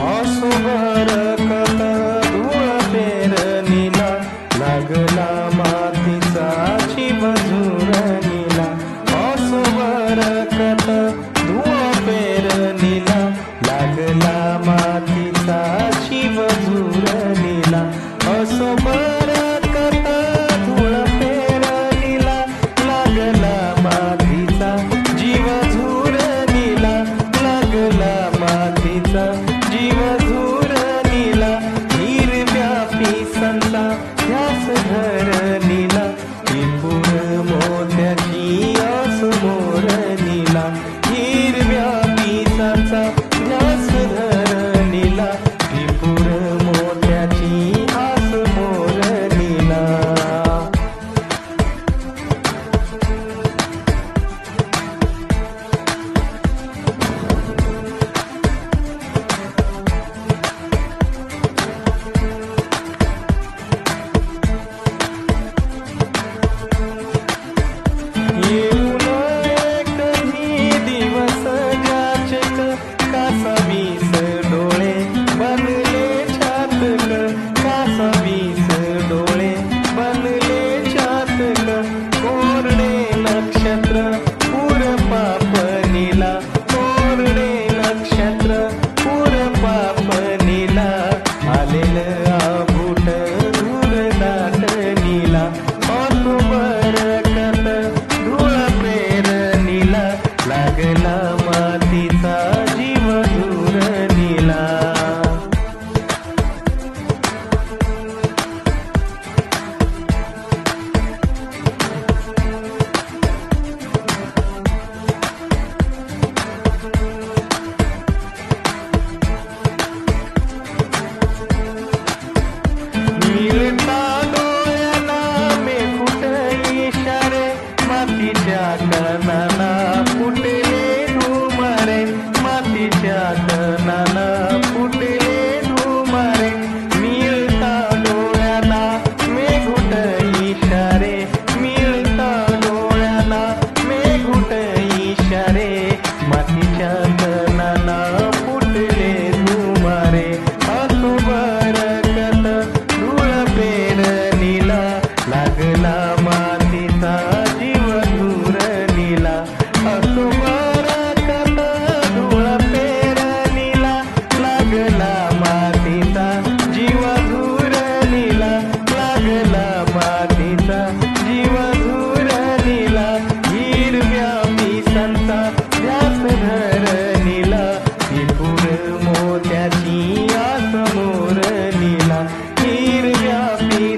असुभर कत धूळ पेरणीला लागला मातीचा शिव झुरणीला. असुभर कत धूळ पेरणीला लागला मातीचा शिव झुरणीला. असुभर us could लागला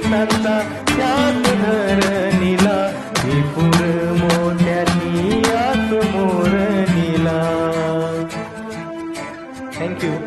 tanta